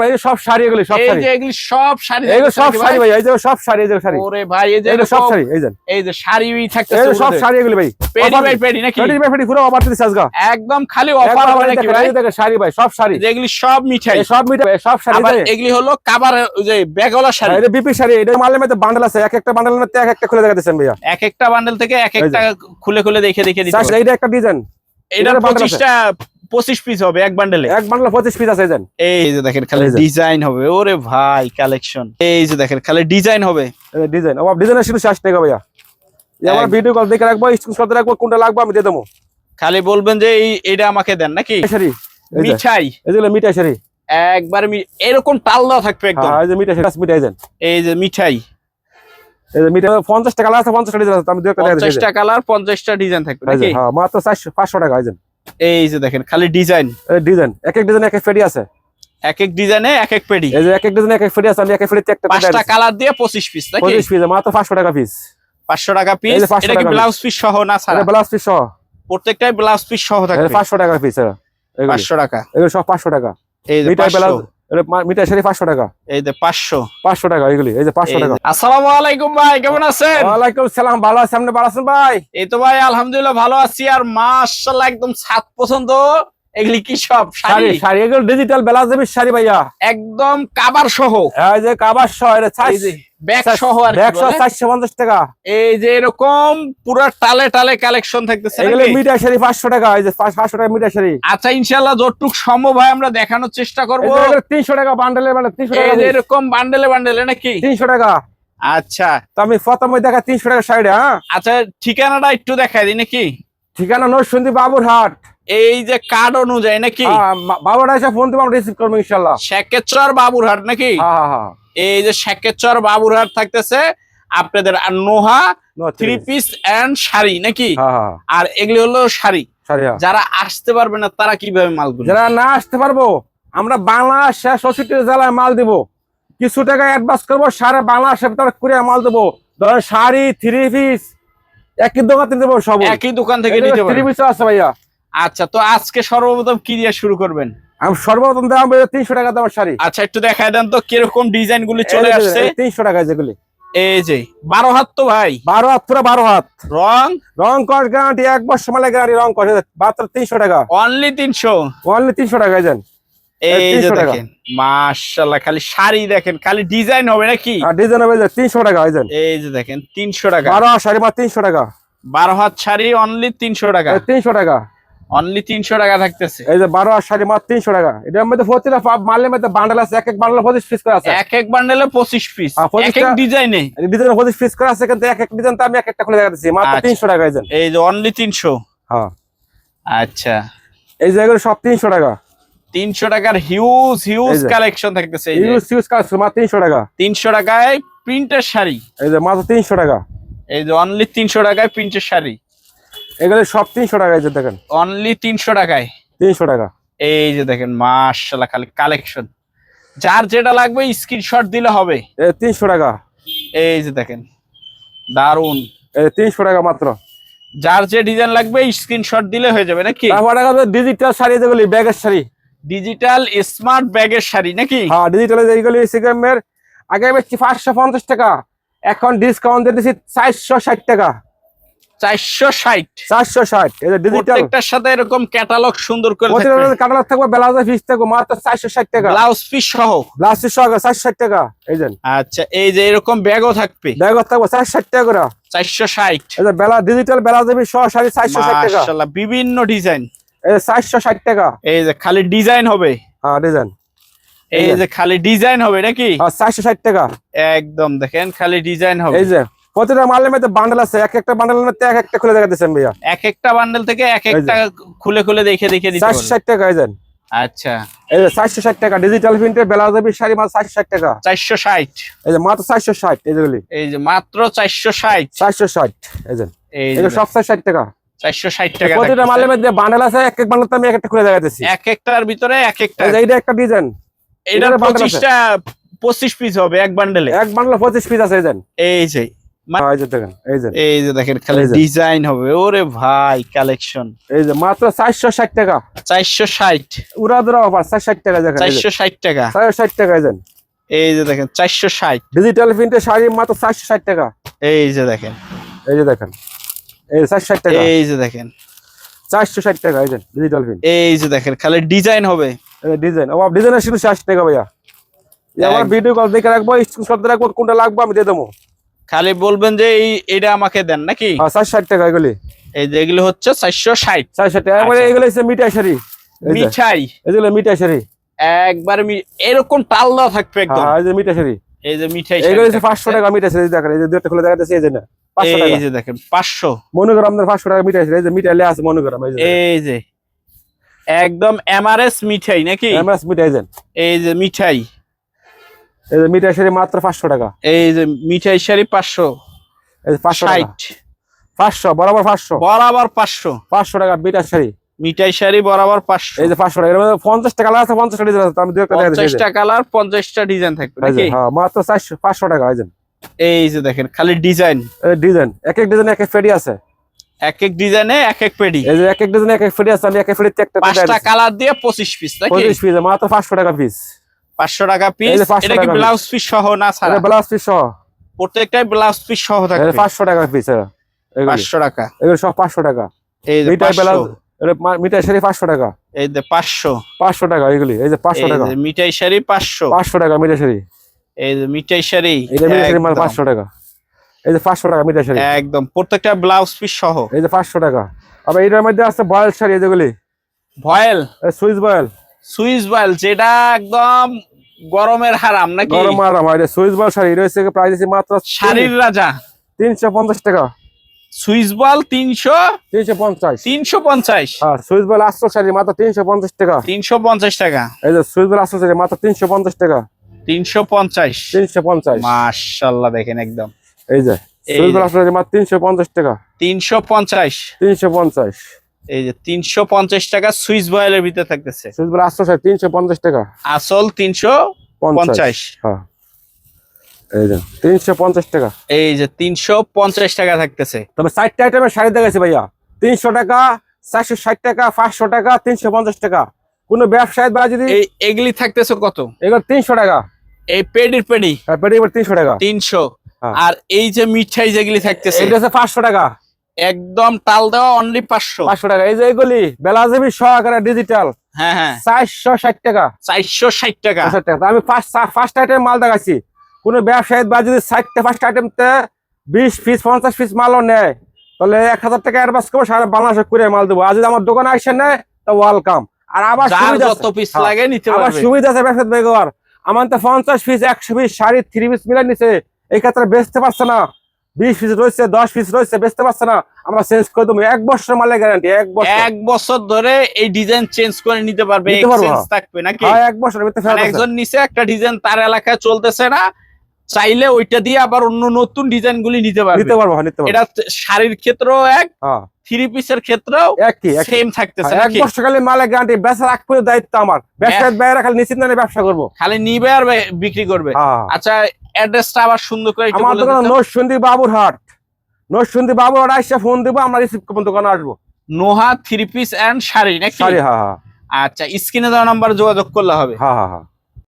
ভাই সব শাড়ি এগুলি সব শাড়ি। এগুলি সব শাড়ি এগুলো সব শাড়ি ভাই। ভাই এই যে সব শাড়ি এই যে শাড়ি। ওরে ভাই এই যে সব শাড়ি এই যে। এই যে শাড়ি থাকতেছে এই সব শাড়ি এগুলি ভাই। পেডি বাই পেডি নাকি? পেডি বাই পেডি পুরো অফার দিতে আজগা। একদম খালি অফার হবে নাকি ভাই? এই দেখেন শাড়ি ভাই সব শাড়ি। এগুলি সব মিঠাই। সব মিটা সব শাড়ি ভাই। এগুলি হলো কাবার যে ব্যাগওয়ালা শাড়ি। এটা বিপি শাড়ি এটা মালের মধ্যে বান্ডেল আছে এক একটা বান্ডেলের মধ্যে এক একটা খুলে দেখাতেছেন ভাইয়া। এক একটা বান্ডেল থেকে এক একটা খুলে খুলে দেখে দেখে চারশো, এইটা একটা ডিজাইন এটা পঁচিশ পিস হবে এক বান্ডেলে এক বান্ডেল পঁচিশ পিস আছে এই যে। দেখেন খালি ডিজাইন হবে। ওরে ভাই কালেকশন এই যে দেখেন খালি ডিজাইন হবে। ডিজাইন ও ডিজাইনের শুধু শেষ গো ভাইয়া। আমার ভিডিও কল দেখে রাখব স্ক্রিনশট রাখব কোনটা লাগবে আমি দিয়ে দেবো। খালি বলবেন যে এই এটা আমাকে দেন নাকি? শাড়ি। এই যে। মিঠাই। এগুলো মিঠাই শাড়ি। একবার মি- এরকম টাল দেওয়া থাকবে একদম। হ্যাঁ এই যে মিঠাই মিঠাই দেন এই যে মিঠাই। এই যে মিঠাই পঞ্চাশ টাকা আছে পঞ্চাশ টাকা ডিজাইন আছে আমি দু একটা দেখাচ্ছি, এই যে। পঞ্চাশটা কালার পঞ্চাশটা ডিজাইন থাকবে নাকি? হ্যাঁ মাত্র চারশো পাঁচশো টাকা এই যে। এই যে দেখেন খালি ডিজাইন। ডিজাইন এক এক ডিজাইন এক এক ফেডি আছে? এক এক ডিজাইনে এক এক পেডি। এই যে এক এক ডিজাইনে এক এক পেডি আছে আমি এক এক পেডিতে একটা পাঁচটা কালার দিয়ে 25 পিস নাকি? 25 পিস মাত্র 500 টাকা পিস 500 টাকা পিস এটা কি ব্লাউজ পিস সহ না স্যার এটা ব্লাউজ পিস সহ। প্রত্যেকটাই ব্লাউজ পিস সহ থাকে 500 টাকা পিস স্যার 500 টাকা। এগুলো সব 500 টাকা। এই যে 500 ভালো আপনি ভালো আছেন ভাই? এই তো ভাই আলহামদুলিল্লাহ ভালো আছি আর মাশাল্লাহ একদম সাত পছন্দ। এগুলি এগুলো ডিজিটাল ভাইয়া। একদম কাবার সহ। কাবার সহ এটা ব্যাগ সহ আর টাকা। এই যে এরকম পুরো টালে টালে কালেকশন থাকতেছে এগুলো? শাড়ি পাঁচশো টাকা এই যে টাকা শাড়ি আচ্ছা ইনশাআল্লাহ যতটুক সম্ভব হয় আমরা দেখানোর চেষ্টা করব। তিনশো টাকা বান্ডেলে মানে এই টাকা যে এরকম বান্ডেলে বান্ডেলে নাকি? তিনশো টাকা। আচ্ছা। তো আমি প্রথমে দেখা তিনশো টাকা শাড়ি হ্যাঁ? আচ্ছা ঠিকানাটা একটু দেখাই দিই নাকি? ঠিকানা নরসিংদী বাবুরহাট। এই যে কার্ড অনুযায়ী নাকি? হ্যাঁ, বাবুরহাট এসে ফোন আমরা রিসিভ করব ইনশাল্লাহ শেকেচর বাবুরহাট নাকি? হ্যাঁ হ্যাঁ এই যে শেকেচর বাবুরহাট থাকতেছে আপনাদের আর Noha three piece and sari নাকি? আর এগুলি হলো শাড়ি। যারা আসতে পারবে না তারা কীভাবে মালগুলো যারা না আসতে পারব আমরা বাংলাদেশ চৌষট্টি জেলায় মাল দিব। কিছু টাকা অ্যাডভান্স করব সারা বাংলাদেশে তারা করে মাল দেবো। ধরেন শাড়ি থ্রি পিস একই দোকানে দেবো সব একই দোকান থেকে নিতে থ্রি পিস আছে ভাইয়া। আচ্ছা তো আজকে সর্বপ্রথম কি দিয়ে শুরু করবেন? আমি সর্বপ্রথম দাম তিনশো টাকা দামের শাড়ি। আচ্ছা একটু দেখায় দেন তো কীরকম ডিজাইন গুলি চলে আসছে। তিনশো টাকা যেগুলি। এই যে বারো হাত তো ভাই। বারো হাত পুরো বারো হাত। রং? রং কস গ্যারান্টি এক বছর মালে গ্যারান্টি রং কস। মাত্র তিনশো টাকা। অনলি তিনশো? অনলি তিনশো টাকা যান। এই যে দেখেন মাশাল্লাহ খালি শাড়ি দেখেন খালি ডিজাইন হবে নাকি? ডিজাইন হবে যে তিনশো টাকা যান এই যে দেখেন তিনশো টাকা। বারো হাত শাড়ি মাত্র তিনশো টাকা। বারো হাত শাড়ি অনলি তিনশো টাকা। তিনশো টাকা। অনলি তিনশো টাকা থাকতেছে। এই যে বারো হাত শাড়ি মাত্র তিনশো টাকা। এটার মধ্যে প্রতিটা মালের মধ্যে বান্ডেল আছে এক এক বান্ডেল পঁচিশ পিস করে আছে। এক এক বান্ডেলে পঁচিশ পিস 25 এক এক ডিজাইনে ডিজাইন পঁচিশ পিস করে আছে কিন্তু এক এক ডিজাইন তো আমি এক একটা খুলে দেখাচ্ছি মাত্র আচ্ছা। তিনশো টাকা যান এই যে অনলি তিনশো? হ্যাঁ। আচ্ছা। এই জায়গায় সব তিনশো টাকা। তিনশো টাকার হিউজ হিউজ কালেকশন থাকতেছে এই যে। ইউজ ইউজ কাজ মাত্র তিনশো টাকা। তিনশো টাকায় প্রিন্টের শাড়ি। এই যে মাত্র তিনশো টাকা। এই যে অনলি তিনশো টাকায় প্রিন্টের শাড়ি। এগুলো সব তিনশো টাকা এই যে দেখেন। অনলি তিনশো টাকায়। তিনশো টাকা। এই যে দেখেন মাশাল্লাহ খালি কালেকশন যার যেটা লাগবে স্ক্রিনশট দিলে হবে। তিনশো টাকা। এই যে দেখেন দারুণ তিনশো টাকা মাত্র। যার যে ডিজাইন লাগবে স্ক্রিনশট দিলে হয়ে যাবে নাকি? ডিজিটাল শাড়ি যেগুলি ব্যাগের শাড়ি। ডিজিটাল স্মার্ট ব্যাগের শাড়ি নাকি? হ্যাঁ ডিজিটাল যেগুলি সিগামের আগে পাঁচশো পঞ্চাশ টাকা এখন ডিসকাউন্ট দিয়ে দিচ্ছি চারশো ষাট টাকা। প্রত্যেকটার সাথে এরকম ক্যাটালগ সুন্দর করে থাকবে থাকবে মাত্র চারশো ষাট টাকা। ব্লাউজ পিস সহ। ব্লাউজের সহ চারশো ষাট টাকা এই যে। আচ্ছা এই যে এরকম ব্যাগও থাকবে। ব্যাগ থাকবে চারশো ষাট টাকা করে। চারশো ষাট। বেলা ডিজিটাল সহ শাড়ি চারশো ষাট টাকা। বিভিন্ন ডিজাইন। চারশো ষাট টাকা। এই যে খালি ডিজাইন হবে। হ্যাঁ ডিজাইন। এই যে। খালি ডিজাইন হবে নাকি? আর চারশো ষাট টাকা। একদম দেখেন খালি ডিজাইন হবে। এই যে প্রতিটা মালের মধ্যে বান্ডেল আছে এক একটা বান্ডেলের মধ্যে এক একটা খুলে দেখা দিচ্ছেন ভাইয়া। এক একটা বান্ডেল থেকে এক একটা খুলে খুলে দেখে দেখে দিতে চারশো ষাট টাকা এই যে। আচ্ছা। এই যে চারশো ষাট টাকা ডিজিটাল প্রিন্টের শাড়ি মাত্র চারশো ষাট টাকা। চারশো ষাট। এই যে মাত্র চারশো ষাট এই যেগুলি এই যে মাত্র চারশো ষাট। চারশো ষাট এই যে। এই এগুলো সব ষাট টাকা। প্রতিটা মালের মধ্যে বান্ডেল আছে এক এক বান্ডেল আমি এক একটা খুলে দেখাতেছি এক একটার ভিতরে এক একটা। এই যে ডিজাইন এটার পিস হবে এক বান্ডেলে এক বান্ডেল পঁচিশ পিস আছে এই যে। এই যে এই যে দেখেন খালি ডিজাইন হবে। ওরে ভাই কালেকশন এই যে মাত্র চারশো ষাট টাকা। চারশো ষাট। উড়া দুরা অফার চারশো ষাট টাকা দেখেন চারশো ষাট টাকা। চারশো ষাট টাকা এই যে। এই যে দেখেন চারশো ষাট। ডিজিটাল প্রিন্টের শাড়ি মাত্র চারশো ষাট টাকা। এই যে দেখেন। এই যে দেখেন এই চারশো ষাট টাকা। এই যে দেখেন। চারশো ষাট টাকা এই ডিজিটাল প্রিন্ট এই যে দেখেন খালি ডিজাইন হবে। ডিজাইন ও ডিজাইনের শুধু ষাট টাকা ভাইয়া। আমার ভিডিও কল দেখে রাখব স্ক্রিনশট রাখব কোনটা লাগবে আমি দিয়ে দেবো। খালি বলবেন যে এই এটা আমাকে দেন নাকি? আর চারশো ষাট টাকা এগুলি। এই যে এগুলো হচ্ছে চারশো ষাট। চারশো টাকা আচ্ছা। এগুলো হচ্ছে মিঠাই শাড়ি। মিঠাই। এগুলো মিঠাই শাড়ি। একবার এরকম টাল দেওয়া থাকবে একদম। হ্যাঁ এই যে মিঠাই শাড়ি। এই যে মিঠাই এগুলো হচ্ছে পাঁচশো টাকা মিঠাই শাড়ি দেখেন এই যে দুটো খুলে দেখা যাচ্ছে এই যে না এই যে দেখেন পাঁচশো। পাঁচশো টাকা মিঠাই শাড়ি এই যে মিঠাই লে আছে এই যে একদম এমআরএস মিঠাই নাকি? মিঠাই এই যে মিঠাই। এই যে মিঠাই শাড়ি মাত্র পাঁচশো টাকা। এই যে মিঠাই শাড়ি পাঁচশো। এই যে পাঁচশো টাকা। ষাট। পাঁচশো বরাবর পাঁচশো। বরাবর পাঁচশো। পাঁচশো টাকা মিঠাই শাড়ি। মিঠাই শাড়ি বরাবর পাঁচশো। এই যে পাঁচশো টাকা। এর মধ্যে পঞ্চাশ টাকা আছে পঞ্চাশ টাকা ডিজাইন আছে। আমি দু একটা দেখা কালার পঞ্চাশটা ডিজাইন থাকবে নাকি? হ্যাঁ মাত্র চারশো পাঁচশো টাকা এই যে। এই যে দেখেন খালি ডিজাইন ডিজাইন এক এক ডিজাইন এক এক ফেডি আছে। এক এক ডিজাইনে এক এক পেডি এই যে এক এক ডিজাইন এক এক ফেডি আছে আমি এক এক ফেডিতে একটা পাঁচটা কালার দিয়ে পঁচিশ পিস নাকি? পঁচিশ পিস মাত্র পাঁচশো টাকা পিস পাঁচশো টাকা পিস 500 এটা কি ব্লাউজ পিস সহ না ছাড়া? ব্লাউজ পিস সহ। প্রত্যেকটাই ব্লাউজ পিস সহ এই যে পাঁচশো টাকা পিস এগুলি। পাঁচশো টাকা। এগুলো সব পাঁচশো টাকা। এই যে পাঁচশো। ব্লাউজ মিঠাই শাড়ি পাঁচশো টাকা। এই যে পাঁচশো। পাঁচশো টাকা এগুলি। এই যে পাঁচশো এই টাকা। যে মিঠাই শাড়ি পাঁচশো। পাঁচশো টাকা মিঠাই শাড়ি। এই যে মিঠাই শাড়ি এটা মিঠাই শাড়ি একদম, পাঁচশো টাকা। এই যে পাঁচশো টাকা মিঠাই শাড়ি। একদম। প্রত্যেকটা ব্লাউজ পিস সহ। এই যে পাঁচশো টাকা। আবার এটার মধ্যে আছে বয়েল শাড়ি এই যেগুলি। Voile? Swiss voile Swiss voile যেটা একদম গরমের হারাম নাকি? গরম আরাম হয় সুইচ বয়েল শাড়ি রয়েছে প্রাইস আছে মাত্র শাড়ির রাজা। তিনশো পঞ্চাশ টাকা। সুইস বল তিনশো তিনশো পঞ্চাশ। তিনশো পঞ্চাশ। হ্যাঁ সুইচ বয়েল আটশো শাড়ি মাত্র তিনশো পঞ্চাশ টাকা। তিনশো পঞ্চাশ টাকা। এই যে সুইচ বয়েল আটশো শাড়ি মাত্র তিনশো পঞ্চাশ টাকা। তিনশো পঞ্চাশ। তিনশো পঞ্চাশ। মাশাল্লাহ দেখেন একদম। এই যে এই সুইচ যে। শাড়ি মাত্র তিনশো পঞ্চাশ টাকা। তিনশো পঞ্চাশ। তিনশো পঞ্চাশ। এই যে তিনশো পঞ্চাশ টাকা সুইস বয়েলের ভিতরে থাকতেছে। সুইচ বয়েল টাকা। আসল হ্যাঁ। এই যে তিনশো পঞ্চাশ টাকা। এই যে তিনশো পঞ্চাশ টাকা থাকতেছে। তবে আইটেমের শাড়ি ভাইয়া। তিনশো টাকা চারশো ষাট টাকা পাঁচশো টাকা তিনশো পঞ্চাশ টাকা। কোনো ব্যবসায়ী বা যদি এই এগুলি থাকতেছে কত? এগুলো তিনশো টাকা। এই পেডির পেডি। পেটি এবার তিনশো টাকা। তিনশো। হ্যাঁ। আর এই যে মিঠাই যেগুলি থাকতেছে। এটা হচ্ছে পাঁচশো টাকা। একদম টাল দেওয়া অনলি পাঁচশো। পাঁচশো টাকা। এই যে এগুলি বেলাজেবি সহকারে ডিজিটাল হ্যাঁ হ্যাঁ। চারশো ষাট টাকা। চারশো ষাট টাকা। টাকা। আমি ফার্স্ট আইটেম মাল দেখাচ্ছি কোনো ব্যবসায়ী বা যদি ষাটটা ফার্স্ট আইটেমতে বিশ পিস পঞ্চাশ পিস মালও নেয় তাহলে এক হাজার টাকা অ্যাডভান্স করব সারা বাংলাদেশে করে মাল দেবো। আর যদি আমার দোকানে আসে নেয় তো ওয়েলকাম আর আবার সুবিধা পিস হ্যাঁ। লাগে নিতে আবার সুবিধা আছে ব্যবসা আমার তো পঞ্চাশ পিস একশো পিস শাড়ি থ্রি পিস মিলে নিছে। এই ক্ষেত্রে বেচতে পারছে না। বিশ পিস রয়েছে দশ পিস রয়েছে বেচতে পারছে না। আমরা চেঞ্জ করে দেবো। এক বছর মালের গ্যারান্টি এক বছর। এক বছর ধরে এই ডিজাইন চেঞ্জ করে নিতে পারবে। থাকবে নাকি? হ্যাঁ এক বছর। একজন নিচে একটা ডিজাইন তার এলাকায় চলতেছে না। চাইলে ওইটা দিয়ে আবার অন্য নতুন ডিজাইন গুলি নিতে পারবে। নিতে পারব হ্যাঁ, নিতে পারব। এটা শাড়ির ক্ষেত্রেও এক হ্যাঁ। থ্রি পিসের ক্ষেত্রেও একই। সেম থাকতেছে হ্যাঁ, এক খালি মালের গ্যারান্টি এক পুরো দায়িত্ব আমার। ব্যবসায়ী বাইরে খালি নিশ্চিত না ব্যবসা করব। খালি নিবে আর বিক্রি করবে। হ্যাঁ। আচ্ছা অ্যাড্রেসটা আবার সুন্দর করে আমার দোকান। নরসুন্দি বাবুরহাট। নরসুন্দি বাবুরহাট আসছে ফোন দিব আমরা রিসিভ করব দোকানে আসব। Noha three piece and sari নাকি? হ্যাঁ হ্যাঁ। আচ্ছা স্ক্রিনে দেওয়া নাম্বার যোগাযোগ করলে হবে। হ্যাঁ হ্যাঁ হ্যাঁ।